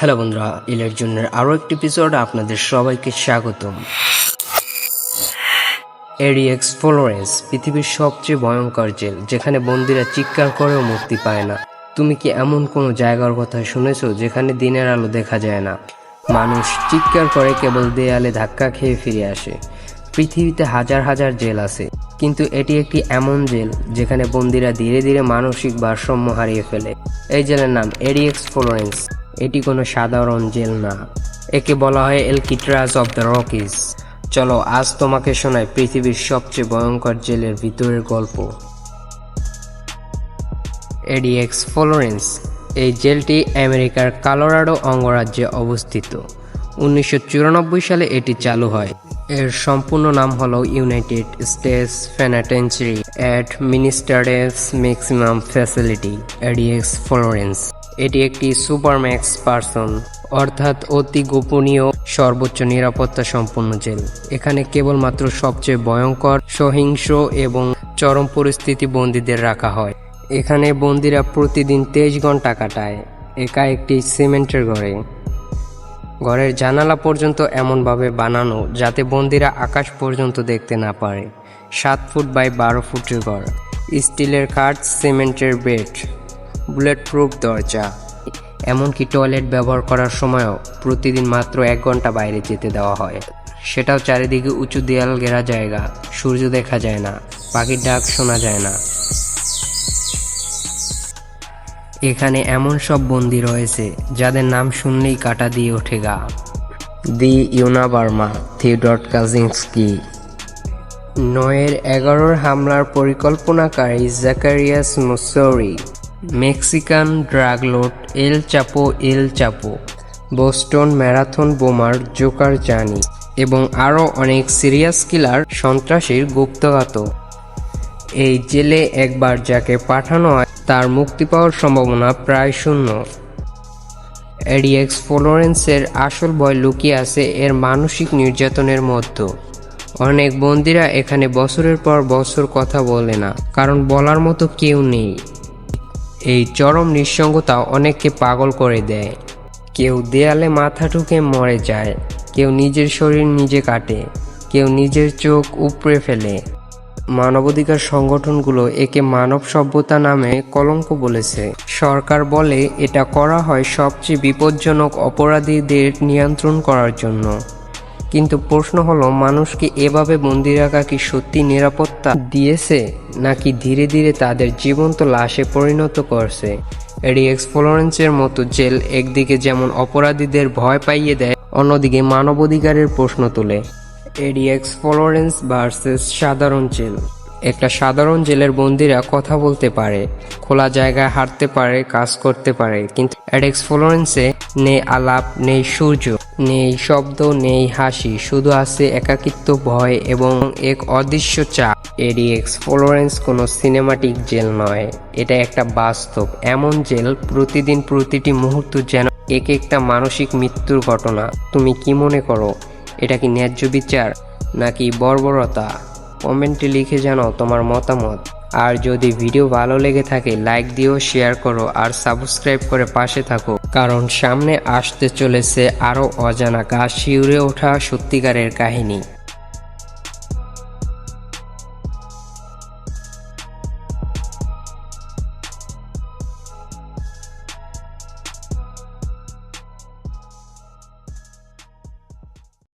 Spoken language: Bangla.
হ্যালো বন্ধুরা ইলের জন্য আরও একটি এপিসোড আপনাদের সবাইকে স্বাগতম। এরিএক্স ফ্লোরেন্স পৃথিবীর সবচেয়ে ভয়ঙ্কর জেল, যেখানে বন্দিরা চিৎকার করেও মুক্তি পায় না। তুমি কি এমন কোনো জায়গার কথা শুনেছো যেখানে দিনের আলো দেখা যায় না? মানুষ চিৎকার করে কেবল দেয়ালে ধাক্কা খেয়ে ফিরে আসে। পৃথিবীতে হাজার হাজার জেল আছে, কিন্তু এটি একটি এমন জেল যেখানে বন্দিরা ধীরে ধীরে মানসিক ভারসাম্য হারিয়ে ফেলে। এই জেলের নাম এরিএক্স ফ্লোরেন্স এটি কোনো সাধারণ জেল না। একে বলা হয় এলকিট্রাস অব দ্য রকিজ। চলো, আজ তোমাকে শোনাই পৃথিবীর সবচেয়ে ভয়ঙ্কর জেলের ভিতরের গল্প। এডিএক্স ফ্লোরেন্স, এই জেলটি আমেরিকার কালোরাডো অঙ্গরাজ্যে অবস্থিত। উনিশশো চুরানব্বই সালে এটি চালু হয়। এর সম্পূর্ণ নাম হল United States Penitentiary Administrative Maximum Facility ADX Florence. এটি একটি সুপারম্যাক্স পার্সন, অর্থাৎ অতি গোপনীয়, সর্বোচ্চ নিরাপত্তা সম্পন্ন জেল। এখানে কেবলমাত্র সবচেয়ে ভয়ঙ্কর, সহিংস এবং চরম পরিস্থিতি বন্দীদের রাখা হয়। এখানে বন্দিরা প্রতিদিন তেইশ ঘণ্টা কাটায়, একা একটি সিমেন্টের ঘরে। ঘরের জানালা পর্যন্ত এমনভাবে বানানো যাতে বন্দিরা আকাশ পর্যন্ত দেখতে না পারে। সাত ফুট বাই বারো ফুটের ঘর, স্টিলের কাঠ সিমেন্টের বেড। বুলেট প্রুফ দরজা। এমনকি টয়লেট ব্যবহার করার সময়ও প্রতিদিন মাত্র এক ঘণ্টা বাইরে যেতে দেওয়া হয়। সেটাও চারিদিকে উঁচু দেয়াল ঘেরা জায়গা, সূর্য দেখা যায় না, পাখির ডাক শোনা যায় না। এখানে এমন সব বন্দি রয়েছে, যাদের নাম শুনলেই কাটা দিয়ে ওঠে গা। দি ইউনা বার্মা থিওডট কাজিংস্কি নয়ের এগারোর হামলার পরিকল্পনাকারী Zacarias Moussaoui Mexican drug lord El Chapo El Chapo, Boston marathon বোমার জোকার জানি এবং আরও অনেক সিরিয়াস কিলার সন্ত্রাসীর গুপ্তঘাত। এই জেলে একবার যাকে পাঠানো হয়, তার মুক্তি পাওয়ার সম্ভাবনা প্রায় শূন্য। এডিএক্স ফ্লোরেন্সের আসল ভয় লুকিয়ে আছে এর মানসিক নির্যাতনের মধ্যে। অনেক বন্দিরা এখানে বছরের পর বছর কথা বলে না, কারণ বলার মতো কেউ নেই। এই চরম নিঃসঙ্গতা অনেককে পাগল করে দেয়। কেউ দেয়ালে মাথা ঠুকে মরে যায়, কেউ নিজের শরীর নিজে কাটে, কেউ নিজের চোখ উপড়ে ফেলে। মানবাধিকার সংগঠনগুলো একে মানব সভ্যতা নামে কলঙ্ক বলেছে। সরকার বলে এটা করা হয় সবচেয়ে বিপজ্জনক অপরাধীদের নিয়ন্ত্রণ করার জন্য। কিন্তু প্রশ্ন হলো মানুষকে এভাবে বন্দি রাখা কি সত্যি নিরাপত্তা দিয়েছে, নাকি ধীরে ধীরে তাদের জীবন্ত লাশে পরিণত করছে? এডি ফ্লোরেন্সের মতো জেল একদিকে যেমন অপরাধীদের ভয় পাইয়ে দেয়, অন্যদিকে মানবাধিকারের প্রশ্ন তোলে। এডিএক্স ফ্লোরেন্স ভার্সেস সাধারণ জেল। একটা সাধারণ জেলের বন্দীরা কথা বলতে পারে, খোলা জায়গায় হাঁটতে পারে, কাজ করতে পারে, কিন্তু এডেক্স ফ্লোরেন্সে নেই আলাপ, নেই সূর্য, নেই শব্দ, নেই হাসি, শুধু আছে একাকিত্ব, ভয় এবং এক অদৃশ্য চাপ। এডিএক্স ফ্লোরেন্স কোনো সিনেমাটিক জেল নয়, এটা একটা বাস্তব, এমন জেল প্রতিদিন প্রতিটি মুহূর্ত যেন এক একটা মানসিক মৃত্যুর ঘটনা। তুমি কি মনে করো, এটা কি ন্যায্য বিচার, নাকি বর্বরতা? কমেন্টে লিখে জানাও তোমার মতামত। আর যদি ভিডিও ভালো লেগে থাকে লাইক দিও শেয়ার করো, আর সাবস্ক্রাইব করে পাশে থাকো। কারণ সামনে আসতে চলেছে আরও অজানা গা শিউরে ওঠা সত্যিকারের কাহিনী।